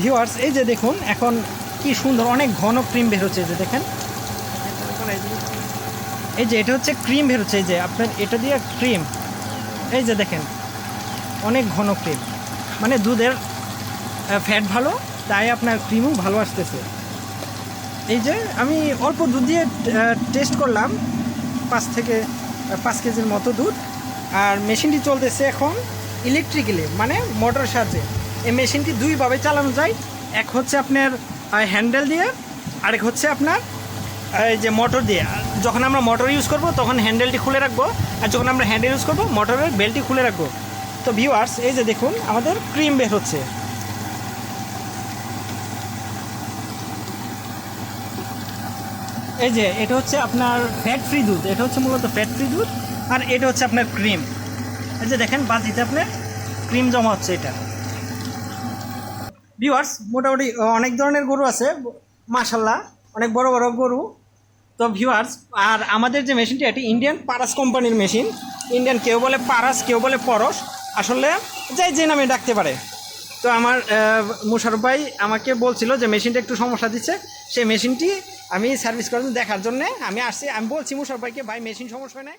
Viewers, এই যে দেখুন, এখন কি সুন্দর অনেক ঘন ক্রিম বের হচ্ছে যে দেখেন। এই যে এটা হচ্ছে ক্রিম বের হচ্ছে, এই যে আপনার এটা দিয়ে ক্রিম। এই যে দেখেন, অনেক ঘন ক্রিম। মানে দুধের ফ্যাট ভালো, তাই আপনার ক্রিমও ভালো আসতেছে। এই যে আমি অল্প দুধ দিয়ে টেস্ট করলাম, পাঁচ থেকে পাঁচ কেজির মতো দুধ। আর মেশিনটি চলতেছে এখন ইলেকট্রিক্যালি মানে মোটর সাহায্যে। এই মেশিনটি দুইভাবে চালানো যায়। এক হচ্ছে আপনার হ্যান্ডেল দিয়ে, আরেক হচ্ছে আপনার, এই যে মোটর দিয়ে। যখন আমরা মোটর ইউজ করব, তখন হ্যান্ডেলটি খুলে রাখব, আর যখন আমরা হ্যান্ডেল ইউজ করব মোটরের বেলটি খুলে রাখব। তো ভিউয়ার্স এই যে দেখুন, আমাদের ক্রিম বের হচ্ছে। এই যে, এটা হচ্ছে আপনার ফ্যাট ফ্রি দুধ। এটা হচ্ছে মূলত ফ্যাট ফ্রি দুধ, আর এটা হচ্ছে আপনার ক্রিম এই যে দেখেন বালতিতে আপনার ক্রিম জমা হচ্ছে এটা। ভিউয়ার্স মোটামুটি অনেক ধরনের গরু আছে, মাশাল্লাহ, অনেক বড় বড় গরু। তো ভিউয়ার্স আর আমাদের যে মেশিনটি এটি ইন্ডিয়ান পারাস কোম্পানির মেশিন ইন্ডিয়ান কেউ বলে পারাস কেউ বলে পরশ আসলে যাই যে নামে ডাকতে পারে। তো আমার মুশারফ ভাই আমাকে বলছিল যে মেশিনটা একটু সমস্যা দিচ্ছে। সেই মেশিনটি আমি সার্ভিস করার জন্য দেখার জন্য আমি আসছি। আমি বলছি মুশারফ ভাইকে, ভাই মেশিন সমস্যা হয় না